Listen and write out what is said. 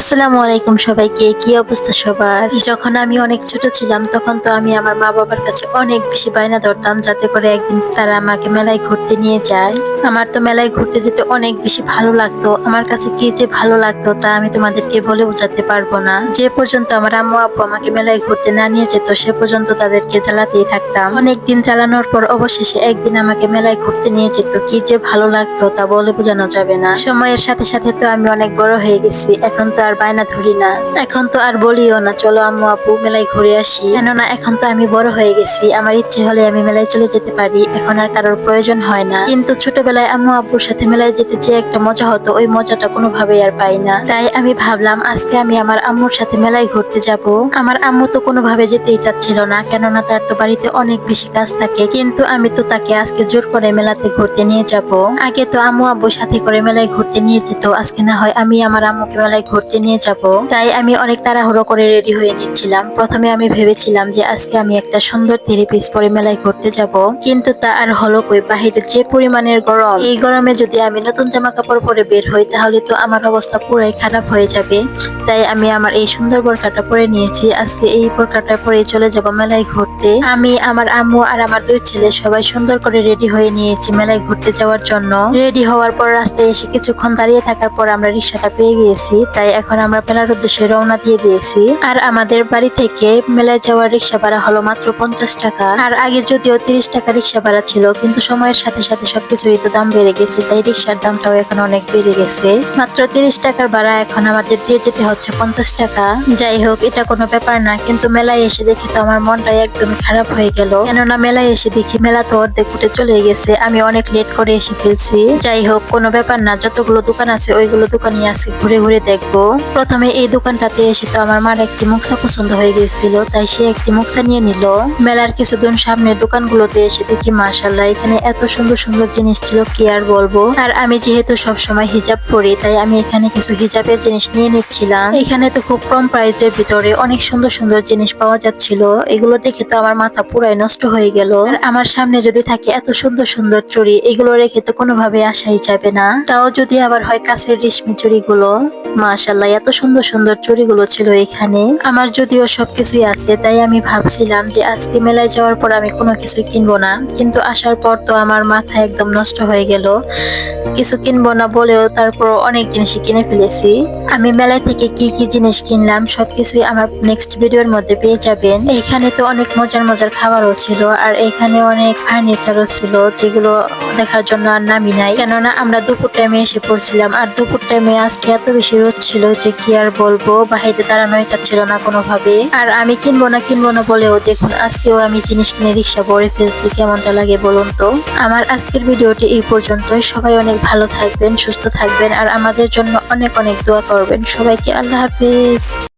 আসসালামু আলাইকুম সবাইকে, কি অবস্থা সবার? যখন আমি অনেক ছোট ছিলাম, তখন তো আমি আমার মা বাবার কাছে অনেক বেশি বায়না ধরতাম, যাতে করে একদিন তারা আমাকে মেলায় ঘুরতে নিয়ে যায়। আমার তো মেলায় ঘুরতে যেতে অনেক বেশি ভালো লাগতো। আমার কাছে কি যে ভালো লাগতো, তা আমি তোমাদেরকে বলে বোঝাতে পারব না। যে পর্যন্ত আমার আম্মু আব্বু আমাকে মেলায় ঘুরতে না নিয়ে যেত, সে পর্যন্ত তাদেরকে জ্বালাতেই থাকতাম। অনেক দিন জ্বালানোর পর অবশেষে একদিন আমাকে মেলায় ঘুরতে নিয়ে যেত, কি যে ভালো লাগতো তা বলে বোঝানো যাবে না। সময়ের সাথে সাথে তো আমি অনেক বড় হয়ে গেছি, এখন তো আর বায়না ধরি না। এখন তো আর বলিও না, চলো আম্মু আপু, মেলায় ঘুরে আসি। কেননা এখন তো আমি বড় হয়ে গেছি, আমার ইচ্ছে হলে আমি মেলায় চলে যেতে পারি, এখন আর কারোর প্রয়োজন হয় না। কিন্তু ছোটবেলায় আম্মু আব্বুর সাথে মেলায় যেতে যে একটা মজা হতো, ওই মজাটা কোনোভাবেই আর পাই না। তাই আমি ভাবলাম, আজকে আমি আমার আম্মুর সাথে মেলায় ঘুরতে যাব। আমার আম্মু তো কোনোভাবে যেতেই চাচ্ছিল না, কেননা তার তো বাড়িতে অনেক বেশি কাজ থাকে। কিন্তু আমি তো তাকে আজকে জোর করে মেলাতে ঘুরতে নিয়ে যাব। আগে তো আম্মু আব্বু সাথে করে মেলায় ঘুরতে নিয়ে যেত, আজকে না হয় আমি আমার আম্মুকে মেলায় ঘুরতে নিয়ে যাব। তাই আমি অনেক তাড়াহুড়ো করে রেডি হয়ে নিচ্ছিলাম। প্রথমে আমি ভেবেছিলাম যে আজকে আমি একটা সুন্দর থ্রি পিস পরে মেলায় ঘুরতে যাব। কিন্তু তা আর হলো কই? বাহিরে যে পরিমাণের গরম। এই গরমে যদি আমি নতুন জামা কাপড় পরে বের হই, তাহলে তো আমার অবস্থা পুরাই খারাপ হয়ে যাবে। তাই আমি আমার এই সুন্দর বোরকাটা পরে নিয়েছি। আজকে এই বোরকাটা পরে চলে যাব মেলায় ঘুরতে। আমি, আমার আম্মু আর আমার দুই ছেলে সবাই সুন্দর করে রেডি হয়ে নিয়েছি মেলায় ঘুরতে যাওয়ার জন্য। রেডি হওয়ার পর রাস্তায় এসে কিছুক্ষণ দাঁড়িয়ে থাকার পর আমরা রিক্সাটা পেয়ে গিয়েছি। তাই এখন আমরা মেলার উদ্দেশ্যে রওনা দিয়ে দিয়েছি। আর আমাদের বাড়ি থেকে মেলায় যাওয়ার রিক্সা ভাড়া হলো মাত্র পঞ্চাশ টাকা। আর আগে যদিও তিরিশ টাকা রিক্সা ভাড়া ছিল, কিন্তু সময়ের সাথে সাথে সবকিছুরই তো দাম বেড়ে গেছে, তাই রিক্সার দামটাও এখন অনেক বেড়ে গেছে। মাত্র তিরিশ টাকার ভাড়া এখন আমাদের দিয়ে যেতে হচ্ছে পঞ্চাশ টাকা। যাই হোক, এটা কোনো ব্যাপার না, কিন্তু মেলায় এসে দেখি তো আমার মনটাই একদমই খারাপ হয়ে গেল। কেননা মেলায় এসে দেখি মেলা তো অর্ধেক উঠে চলে গেছে, আমি অনেক লেট করে এসে ফেলছি। যাই হোক, কোনো ব্যাপার না, যতগুলো দোকান আছে, ওইগুলো দোকানই আছে, ঘুরে ঘুরে দেখব। প্রথমে এই দোকানটাতে এসে তো আমার মার একটি মুখসা পছন্দ হয়ে গেছিল তাই সে একটি মুখসা নিয়ে নিল। মেলার কিছুদিন সামনের দোকানগুলোতে এসে দেখি মাশাল্লাহ এখানে এত সুন্দর সুন্দর জিনিস ছিল, কি আর বলব? আর আমি যেহেতু সব সময় হিজাব পরি, তাই আমি এখানে কিছু হিজাবের জিনিস নিয়ে নিচ্ছিলাম। এখানে তো খুব কম প্রাইসের ভিতরে অনেক সুন্দর সুন্দর জিনিস পাওয়া যাচ্ছিল। এগুলো দেখে তো আমার মাথা পুরাই নষ্ট হয়ে গেল। আর আমার সামনে যদি থাকে এত সুন্দর সুন্দর চুড়ি, এগুলো রেখে তো কোনোভাবে আসাই যাবে না। তাও যদি আবার হয় কাছের রেশমি চুড়িগুলো। মাশাল্লাহ এত সুন্দর সুন্দর চুড়িগুলো ছিল এখানে। আমার যদিও সবকিছুই আছে, তাই আমি ভাবছিলাম যে আজকে মেলায় যাওয়ার পর আমি কোনো কিছুই কিনবো না। কিন্তু আসার পর তো আমার মাথা একদম নষ্ট হয়ে গেল। কিছু কিনবো না বলেও তারপর অনেক জিনিসই কিনে ফেলেছি। আমি মেলায় থেকে কি কি জিনিস কিনলাম, সবকিছুই আমার নেক্সট ভিডিওর মধ্যে পেয়ে যাবেন। এখানে তো অনেক মজার মজার খাবারও ছিল, আর এখানে অনেক ফার্নিচারও ছিল, যেগুলো দেখার জন্য আর নামি নাই। কেননা আমরা দুপুর টাইমে এসে পড়ছিলাম। আর দুপুর টাইমে আজকে এত বেশি রোদ ছিল যে কি আর বলব, বাহিরে দাঁড়ানোই যাচ্ছিল না কোনোভাবে। আর আমি কিনবো না কিনবো না বলেও দেখুন, আজকেও আমি জিনিস কিনে রিক্সা ভরে ফেলছি, কেমনটা লাগে বলুন তো? আমার আজকের ভিডিওটি এই পর্যন্তই। সবাই অনেক ভালো থাকবেন, সুস্থ থাকবেন, আর আমাদের জন্য অনেক অনেক দোয়া করবেন। সবাইকে আল্লাহ হাফিজ।